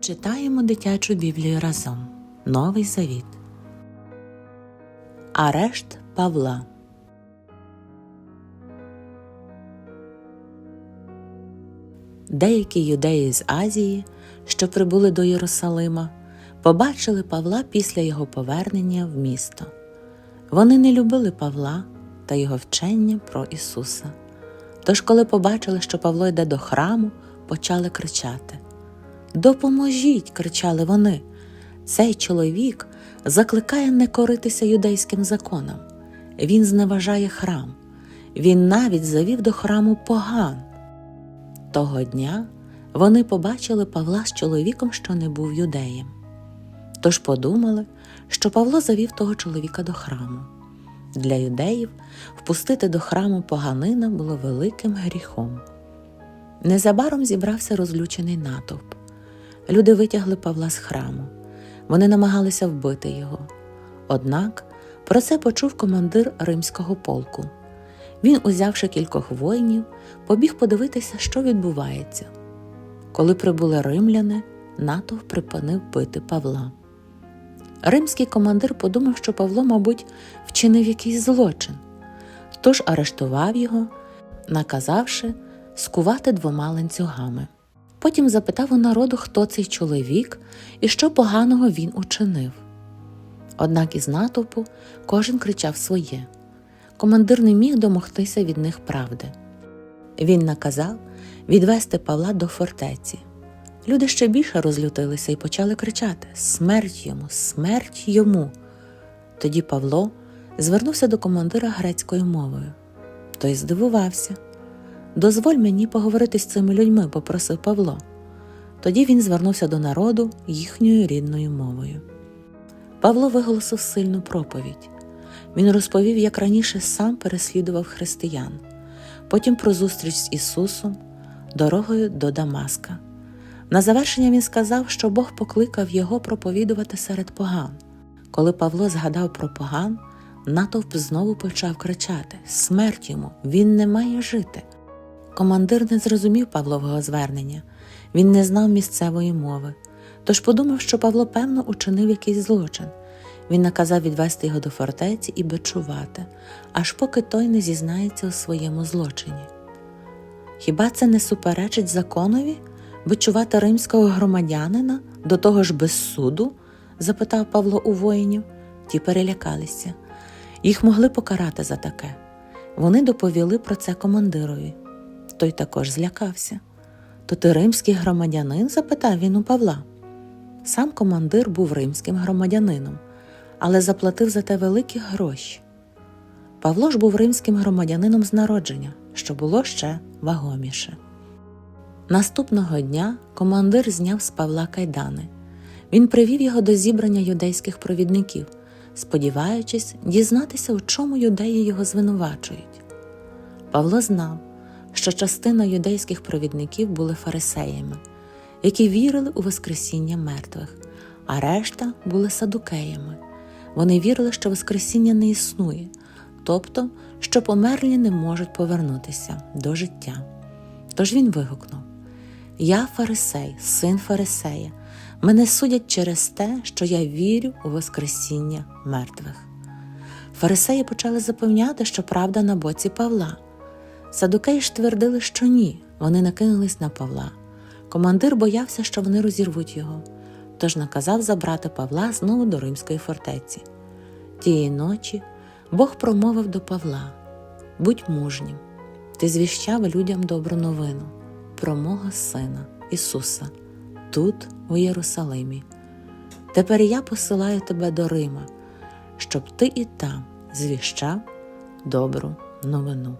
Читаємо дитячу Біблію разом. Новий Завіт. Арешт Павла. Деякі юдеї з Азії, що прибули до Єрусалима, побачили Павла після його повернення в місто. Вони не любили Павла та його вчення про Ісуса. Тож, коли побачили, що Павло йде до храму, почали кричати. Допоможіть! кричали вони. Цей чоловік закликає не коритися юдейським законам. Він зневажає храм. Він навіть завів до храму поган. Того дня вони побачили Павла з чоловіком, що не був юдеєм. Тож подумали, що Павло завів того чоловіка до храму. Для юдеїв впустити до храму поганина було великим гріхом. Незабаром зібрався розлючений натовп. Люди витягли Павла з храму. Вони намагалися вбити його. Однак про це почув командир римського полку. Він, узявши кількох воїнів, побіг подивитися, що відбувається. Коли прибули римляни, натовп припинив бити Павла. Римський командир подумав, що Павло, мабуть, вчинив якийсь злочин, тож арештував його, наказавши скувати двома ланцюгами. Потім запитав у народу, хто цей чоловік і що поганого він учинив. Однак із натовпу кожен кричав своє. Командир не міг домогтися від них правди. Він наказав відвести Павла до фортеці. Люди ще більше розлютилися і почали кричати Смерть йому, смерть йому. Тоді Павло звернувся до командира грецькою мовою. Той здивувався. Дозволь мені поговорити з цими людьми, попросив Павло. Тоді він звернувся до народу їхньою рідною мовою. Павло виголосив сильну проповідь. Він розповів, як раніше сам переслідував християн, потім про зустріч з Ісусом, дорогою до Дамаска. На завершення він сказав, що Бог покликав його проповідувати серед поган. Коли Павло згадав про поган, натовп знову почав кричати Смерть йому, він не має жити. Командир не зрозумів Павлового звернення, він не знав місцевої мови, тож подумав, що Павло певно учинив якийсь злочин. Він наказав відвести його до фортеці і бичувати, аж поки той не зізнається у своєму злочині. Хіба це не суперечить законові бичувати римського громадянина до того ж без суду? запитав Павло у воїнів. Ті перелякалися. Їх могли покарати за таке. Вони доповіли про це командирові. Той також злякався. То ти римський громадянин? запитав він у Павла. Сам командир був римським громадянином, але заплатив за те великі гроші. Павло ж був римським громадянином з народження, що було ще вагоміше. Наступного дня командир зняв з Павла кайдани. Він привів його до зібрання юдейських провідників, сподіваючись дізнатися, у чому юдеї його звинувачують. Павло знав, що частина юдейських провідників були фарисеями, які вірили у Воскресіння мертвих, а решта були садукеями. Вони вірили, що Воскресіння не існує, тобто, що померлі не можуть повернутися до життя. Тож він вигукнув: Я фарисей, син Фарисея, мене судять через те, що я вірю у Воскресіння мертвих. Фарисеї почали запевняти, що правда на боці Павла. Садукеї ж твердили, що ні, вони накинулись на Павла. Командир боявся, що вони розірвуть його, тож наказав забрати Павла знову до римської фортеці. Тієї ночі Бог промовив до Павла: Будь мужнім, ти звіщав людям добру новину про мого Сина Ісуса, тут, у Єрусалимі. Тепер я посилаю тебе до Рима, щоб ти і там звіщав добру новину.